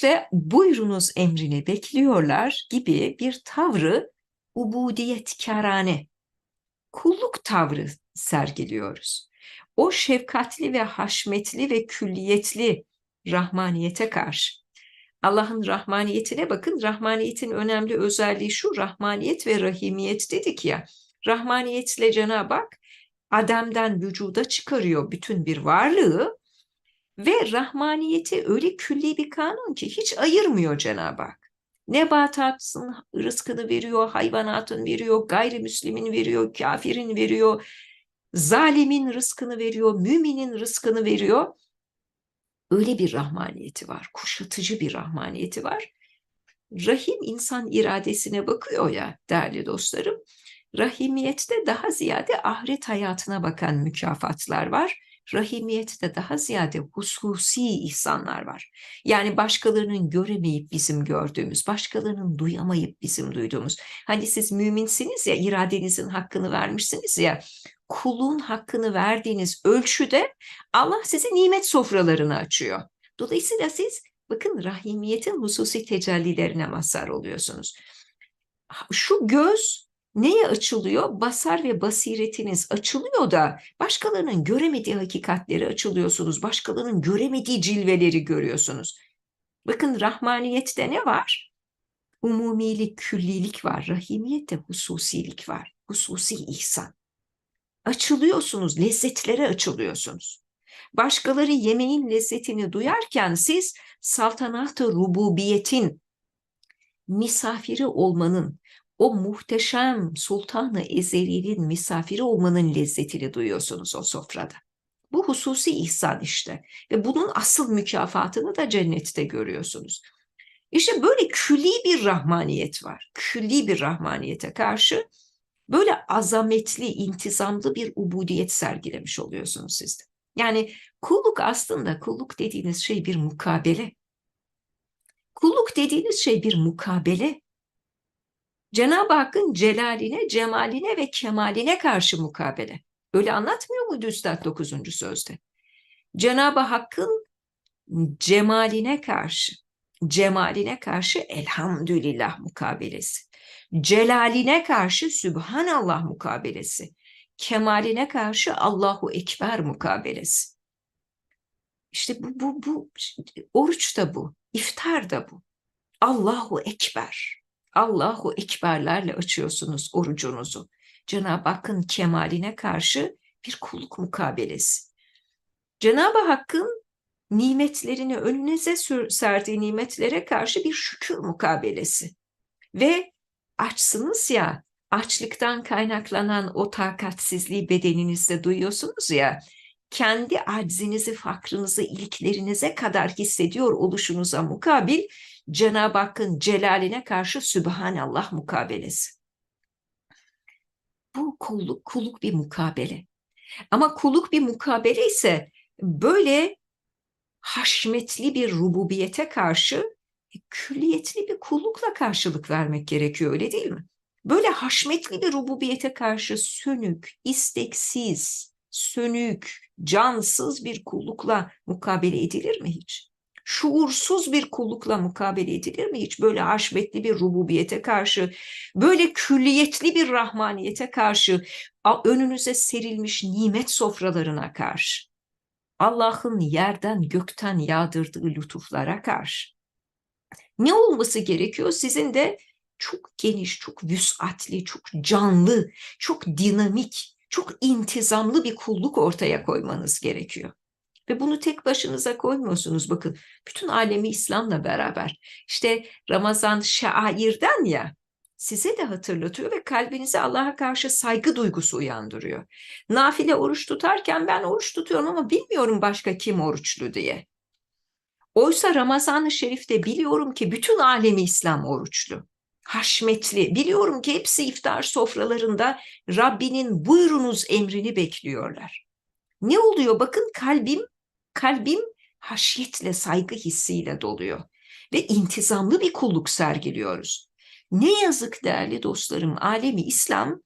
İşte buyurunuz emrini bekliyorlar gibi bir tavrı ubudiyetkarane, kulluk tavrı sergiliyoruz. O şefkatli ve haşmetli ve külliyetli rahmaniyete karşı. Allah'ın rahmaniyetine bakın. Rahmaniyetin önemli özelliği şu, rahmaniyet ve rahimiyet dedik ya. Rahmaniyetle Cenab-ı Hak Adem'den vücuda çıkarıyor bütün bir varlığı ve rahmaniyeti öyle külli bir kanun ki hiç ayırmıyor Cenab-ı Hak. Nebatatın rızkını veriyor, hayvanatın veriyor, gayrimüslimin veriyor, kafirin veriyor, zalimin rızkını veriyor, müminin rızkını veriyor. Öyle bir rahmaniyeti var, kuşatıcı bir rahmaniyeti var. Rahim insan iradesine bakıyor ya değerli dostlarım. Rahimiyette daha ziyade ahiret hayatına bakan mükafatlar var. Rahimiyette daha ziyade hususi ihsanlar var. Yani başkalarının göremeyip bizim gördüğümüz, başkalarının duyamayıp bizim duyduğumuz. Hani siz müminsiniz ya, iradenizin hakkını vermişsiniz ya, kulun hakkını verdiğiniz ölçüde Allah size nimet sofralarını açıyor. Dolayısıyla siz bakın rahimiyetin hususi tecellilerine mazhar oluyorsunuz. Şu göz neye açılıyor? Basar ve basiretiniz açılıyor da başkalarının göremediği hakikatleri açılıyorsunuz. Başkalarının göremediği cilveleri görüyorsunuz. Bakın rahmaniyette ne var? Umumilik, küllilik var. Rahimiyette hususilik var. Hususi ihsan. Açılıyorsunuz, lezzetlere açılıyorsunuz. Başkaları yemeğin lezzetini duyarken siz saltanat-ı rububiyetin misafiri olmanın, o muhteşem Sultanı Ezeli'nin misafiri olmanın lezzetini duyuyorsunuz o sofrada. Bu hususi ihsan işte ve bunun asıl mükafatını da cennette görüyorsunuz. İşte böyle külli bir rahmaniyet var. Külli bir rahmaniyete karşı böyle azametli, intizamlı bir ubudiyet sergilemiş oluyorsunuz siz de. Yani kulluk aslında kulluk dediğiniz şey bir mukabele. Kulluk dediğiniz şey bir mukabele. Cenab-ı Hakk'ın celaline, cemaline ve kemaline karşı mukabele. Öyle anlatmıyor muydu Üstad 9. sözde? Cenab-ı Hakk'ın cemaline karşı, cemaline karşı elhamdülillah mukabelesi. Celaline karşı Sübhanallah mukabelesi. Kemaline karşı Allahu Ekber mukabelesi. İşte bu, bu, bu, oruç da bu, iftar da bu. Allahu Ekber. Allahu Ekberlerle açıyorsunuz orucunuzu. Cenab-ı Hakk'ın kemaline karşı bir kulluk mukabelesi. Cenab-ı Hakk'ın nimetlerini önünüze serdiği nimetlere karşı bir şükür mukabelesi. Ve açsınız ya, açlıktan kaynaklanan o takatsizliği bedeninizde duyuyorsunuz ya, kendi aczinizi, fakrınızı iliklerinize kadar hissediyor oluşunuza mukabil Cenab-ı Hakk'ın celaline karşı Sübhanallah mukabelesi. Bu kulluk, kulluk bir mukabele. Ama kulluk bir mukabele ise böyle haşmetli bir rububiyete karşı külliyetli bir kullukla karşılık vermek gerekiyor öyle değil mi? Böyle haşmetli bir rububiyete karşı sönük, isteksiz, sönük, cansız bir kullukla mukabele edilir mi hiç? Şuursuz bir kullukla mukabele edilir mi hiç? Böyle haşmetli bir rububiyete karşı, böyle külliyetli bir rahmaniyete karşı, önünüze serilmiş nimet sofralarına karşı, Allah'ın yerden gökten yağdırdığı lütuflara karşı. Ne olması gerekiyor? Sizin de çok geniş, çok vüsatli, çok canlı, çok dinamik, çok intizamlı bir kulluk ortaya koymanız gerekiyor. Ve bunu tek başınıza koymuyorsunuz. Bakın bütün alemi İslam'la beraber. İşte Ramazan şairden ya size de hatırlatıyor ve kalbinize Allah'a karşı saygı duygusu uyandırıyor. Nafile oruç tutarken ben oruç tutuyorum ama bilmiyorum başka kim oruçlu diye. Oysa Ramazan-ı Şerif'te biliyorum ki bütün alemi İslam oruçlu. Haşmetli. Biliyorum ki hepsi iftar sofralarında Rabbinin buyurunuz emrini bekliyorlar. Ne oluyor? Bakın kalbim, kalbim haşyetle, saygı hissiyle doluyor. Ve intizamlı bir kulluk sergiliyoruz. Ne yazık değerli dostlarım, alemi İslam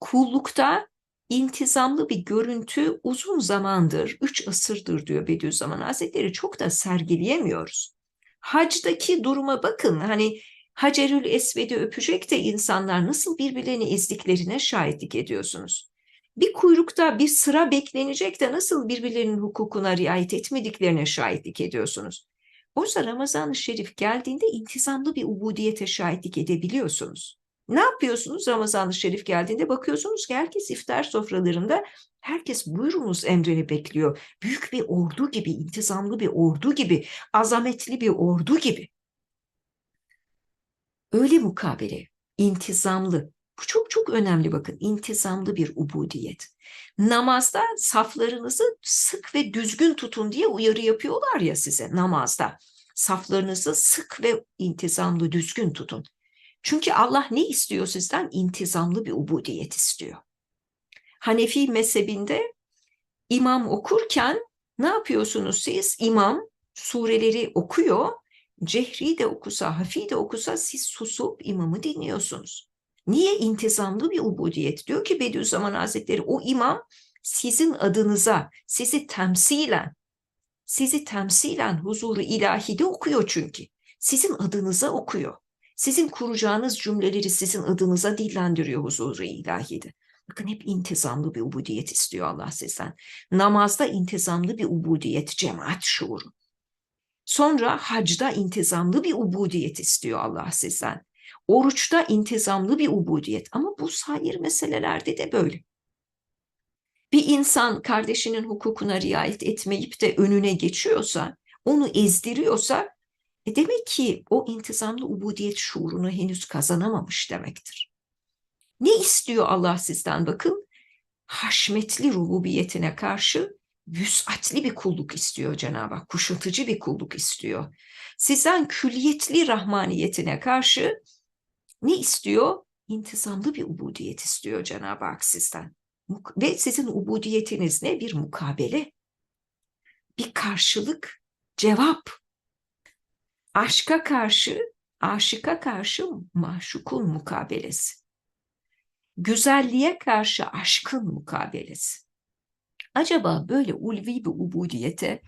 kullukta intizamlı bir görüntü uzun zamandır, üç asırdır diyor Bediüzzaman Hazretleri çok da sergileyemiyoruz. Hacdaki duruma bakın. Hani Hacerül Esved'i öpecek de insanlar nasıl birbirlerini ezdiklerine şahitlik ediyorsunuz. Bir kuyrukta bir sıra beklenecek de nasıl birbirlerinin hukukuna riayet etmediklerine şahitlik ediyorsunuz. Oysa Ramazan-ı Şerif geldiğinde intizamlı bir ubudiyete şahitlik edebiliyorsunuz. Ne yapıyorsunuz Ramazan-ı Şerif geldiğinde? Bakıyorsunuz ki herkes iftar sofralarında herkes buyurunuz emrini bekliyor. Büyük bir ordu gibi, intizamlı bir ordu gibi, azametli bir ordu gibi. Öyle mukabele, intizamlı. Bu çok çok önemli bakın, intizamlı bir ubudiyet. Namazda saflarınızı sık ve düzgün tutun diye uyarı yapıyorlar ya size namazda. Saflarınızı sık ve intizamlı, düzgün tutun. Çünkü Allah ne istiyor sizden? İntizamlı bir ubudiyet istiyor. Hanefi mezhebinde imam okurken ne yapıyorsunuz siz? İmam sureleri okuyor, cehri de okusa, hafi de okusa siz susup imamı dinliyorsunuz. Niye intizamlı bir ubudiyet? Diyor ki Bediüzzaman Hazretleri o imam sizin adınıza, sizi temsilen, sizi temsilen huzuru ilahide okuyor çünkü. Sizin adınıza okuyor. Sizin kuracağınız cümleleri sizin adınıza dillendiriyor huzuru ilahide. Bakın hep intizamlı bir ubudiyet istiyor Allah sizden. Namazda intizamlı bir ubudiyet, cemaat şuuru. Sonra hacda intizamlı bir ubudiyet istiyor Allah sizden. Oruçta intizamlı bir ubudiyet ama bu sair meselelerde de böyle. Bir insan kardeşinin hukukuna riayet etmeyip de önüne geçiyorsa, onu ezdiriyorsa e demek ki o intizamlı ubudiyet şuurunu henüz kazanamamış demektir. Ne istiyor Allah sizden bakın? Haşmetli rububiyetine karşı vüsatli bir kulluk istiyor Cenab-ı Hak, kuşatıcı bir kulluk istiyor. Sizden külliyetli rahmaniyetine karşı ne istiyor? İntizamlı bir ubudiyet istiyor Cenab-ı Hak sizden. Ve sizin ubudiyetiniz ne? Bir mukabele, bir karşılık, cevap. Aşka karşı, aşıka karşı maşukun mukabelesi. Güzelliğe karşı aşkın mukabelesi. Acaba böyle ulvi bir ubudiyete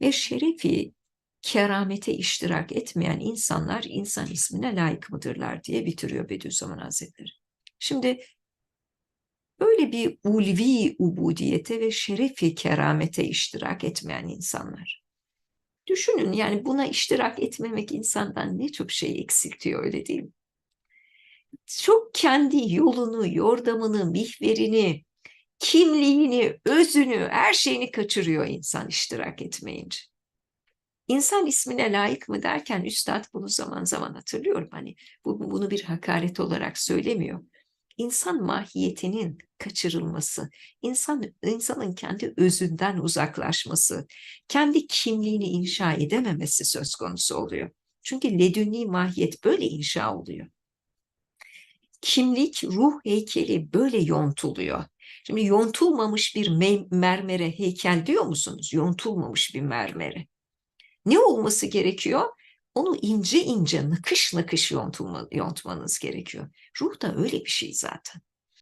ve şerefi keramete iştirak etmeyen insanlar insan ismine layık mıdırlar diye bitiriyor Bediüzzaman Hazretleri. Şimdi böyle bir ulvi ubudiyete ve şerefi keramete iştirak etmeyen insanlar. Düşünün yani buna iştirak etmemek insandan ne çok şey eksiltiyor öyle değil mi? Çok kendi yolunu, yordamını, mihverini, kimliğini, özünü, her şeyini kaçırıyor insan iştirak etmeyince. İnsan ismine layık mı derken üstad bunu zaman zaman hatırlıyorum. Hani bu, bunu bir hakaret olarak söylemiyor. İnsan mahiyetinin kaçırılması, insan insanın kendi özünden uzaklaşması, kendi kimliğini inşa edememesi söz konusu oluyor. Çünkü ledünni mahiyet böyle inşa oluyor. Kimlik, ruh heykeli böyle yontuluyor. Şimdi yontulmamış bir mermere heykel diyor musunuz? Yontulmamış bir mermere. Ne olması gerekiyor? Onu ince ince, nakış nakış yontulma, yontmanız gerekiyor. Ruh da öyle bir şey zaten.